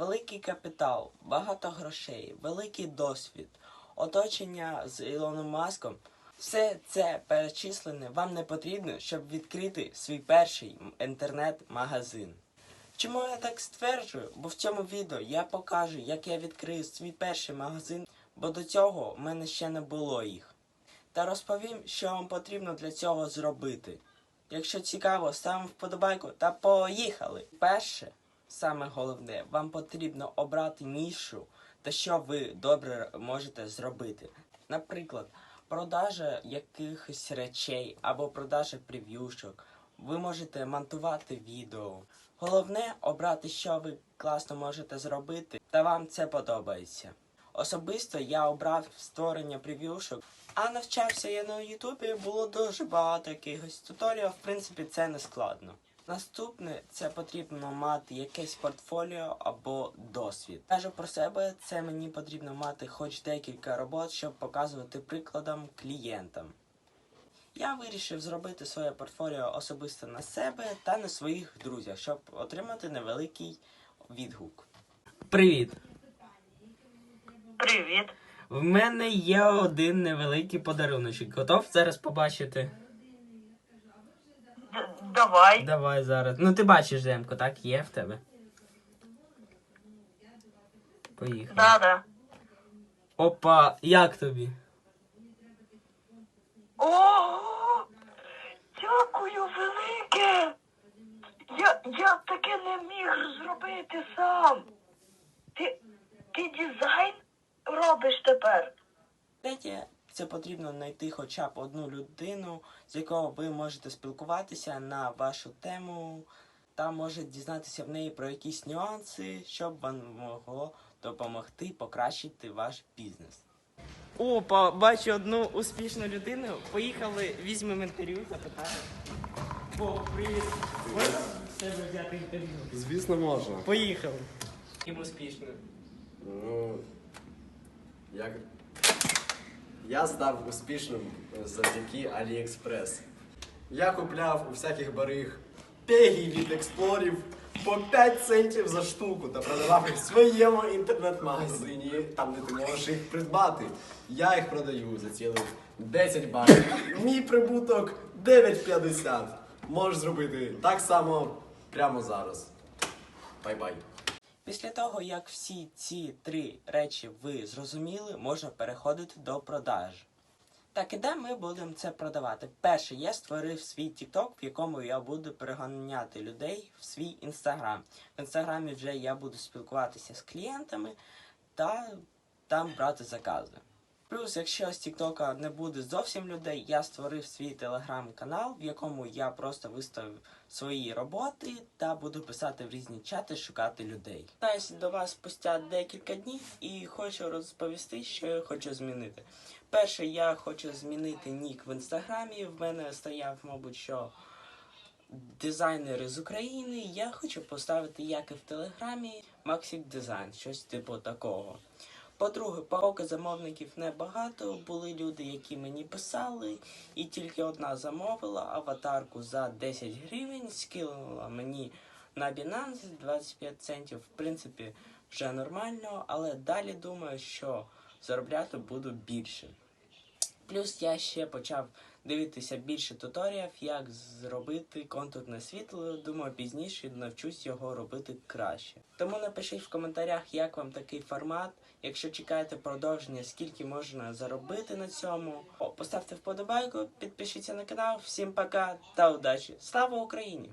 Великий капітал, багато грошей, великий досвід, оточення з Ілоном Маском. Все це перечислене вам не потрібно, щоб відкрити свій перший інтернет-магазин. Чому я так стверджую? Бо в цьому відео я покажу, як я відкрию свій перший магазин, бо до цього в мене ще не було їх. Та розповім, що вам потрібно для цього зробити. Якщо цікаво, ставимо вподобайку та поїхали! Перше, саме головне, вам потрібно обрати нішу та що ви добре можете зробити. Наприклад, продажа якихось речей або продажа прев'юшок. Ви можете монтувати відео. Головне обрати, що ви класно можете зробити, та вам це подобається. Особисто я обрав створення прев'юшок, а навчався я на Ютубі, було дуже багато якихось туторіалів, в принципі, це не складно. Наступне це потрібно мати якесь портфоліо або досвід. Кажу про себе, це мені потрібно мати хоч декілька робот, щоб показувати прикладом клієнтам. Я вирішив зробити своє портфоліо особисто на себе та на своїх друзях, щоб отримати невеликий відгук. Привіт! Привіт. В мене є один невеликий подаруночок. Готов зараз побачити? Давай. Давай зараз. Ну ти бачиш демку, так? Є в тебе. Поїхали. Да, да. Опа, як тобі? О, дякую велике. Я, я таке не міг зробити сам. Ти, ти дизайн робиш тепер? Третє, це потрібно знайти хоча б одну людину, з якою ви можете спілкуватися на вашу тему, та може дізнатися в неї про якісь нюанси, щоб вам могло допомогти покращити ваш бізнес. Опа, бачу одну успішну людину. Поїхали, візьмемо інтерв'ю, запитаємо. О, привіт. Можна з тебе взяти інтерв'ю? Звісно, можна. Поїхали. Ким успішно. Ну, як... Я став успішним завдяки AliExpress. Я купляв у всяких бариг пегі від експлорів по 5 центів за штуку та продавав їх в своєму інтернет-магазині, там де ти можеш їх придбати. Я їх продаю за цілих 10 баксів. Мій прибуток 9,50. Можеш зробити так само прямо зараз. Бай-бай. Після того, як всі ці три речі ви зрозуміли, можна переходити до продаж. Так, і де ми будемо це продавати? Перше, я створив свій TikTok, в якому я буду переганяти людей в свій інстаграм. В інстаграмі вже я буду спілкуватися з клієнтами та там брати закази. Плюс, якщо з Тіктока не буде зовсім людей, я створив свій телеграм-канал, в якому я просто виставив свої роботи та буду писати в різні чати, шукати людей. Питаюся до вас спустя декілька днів і хочу розповісти, що я хочу змінити. Перше, я хочу змінити нік в інстаграмі. В мене стояв, мабуть, що дизайнери з України. Я хочу поставити, як і в Телеграмі, Maxip Design, щось типу такого. По-друге, поки замовників небагато, були люди, які мені писали, і тільки одна замовила аватарку за 10 гривень, скинула мені на Binance 25 центів. В принципі, вже нормально, але далі думаю, що заробляти буду більше. Плюс я ще почав дивитися більше туторіїв, як зробити контурне світло. Думаю, пізніше навчусь його робити краще. Тому напишіть в коментарях, як вам такий формат. Якщо чекаєте продовження, скільки можна заробити на цьому. Поставте вподобайку, підпишіться на канал. Всім пока та удачі! Слава Україні!